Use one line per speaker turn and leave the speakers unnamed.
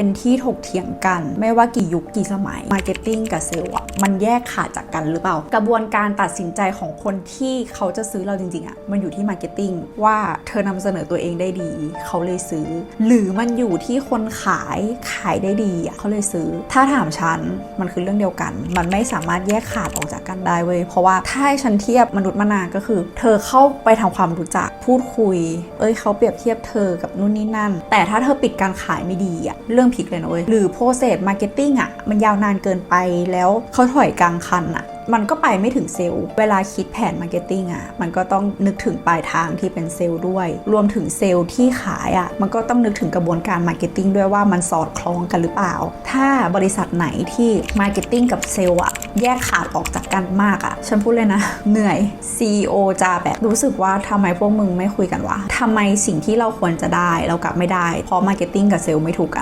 เป็นที่ถกเถียงกัน ไม่ว่ากี่ยุคกี่สมัยมาร์เก็ตติ้งกับเซลล์อะมันแยกขาดจากกันหรือเปล่า กระบวนการตัดสินใจของคนที่เขาจะซื้อเราจริงๆอะมันอยู่ที่มาร์เก็ตติ้งว่าเธอนำเสนอตัวเองได้ดี เขาเลยซื้อ หรือมันอยู่ที่คนขายขายได้ดีอะเขาเลยซื้อ ถ้าถามฉันมันคือเรื่องเดียวกัน มันไม่สามารถแยกขาดออกจากกันได้เว้ยเพราะว่าถ้าให้ฉันเทียบมนุษย์มนาก็คือ เธอเข้าไปทำความรู้จักพูดคุย เอ้ยเขาเปรียบเทียบเธอกับนู่นนี่นั่น แต่ถ้าเธอปิดการขายไม่ดีอะเรื่องผิดเลยนะเว้ยหรือโปรเซสมาร์เก็ตติ้งอะมันยาวนานเกินไปแล้วเขาถอยกลางคันอะมันก็ไปไม่ถึงเซลล์ เวลาคิดแผนมาร์เก็ตติ้งอะ มันก็ต้องนึกถึงปลายทางที่เป็นเซลล์ด้วย รวมถึงเซลล์ที่ขายอะ มันก็ต้องนึกถึงกระบวนการมาร์เก็ตติ้งด้วยว่ามันสอดคล้องกันหรือเปล่า ถ้าบริษัทไหนที่มาร์เก็ตติ้งกับเซลล์อะ แยกขาดออกจากกันมากอะ ฉันพูดเลยนะ เหนื่อย CEO จะแบบรู้สึกว่าทำไมพวกมึงไม่คุยกันวะทำไมสิ่งที่เราควรจะได้เรากลับไม่ได้ เพราะมาร์เก็ตติ้งกับเซลล์ไม่ถูกกัน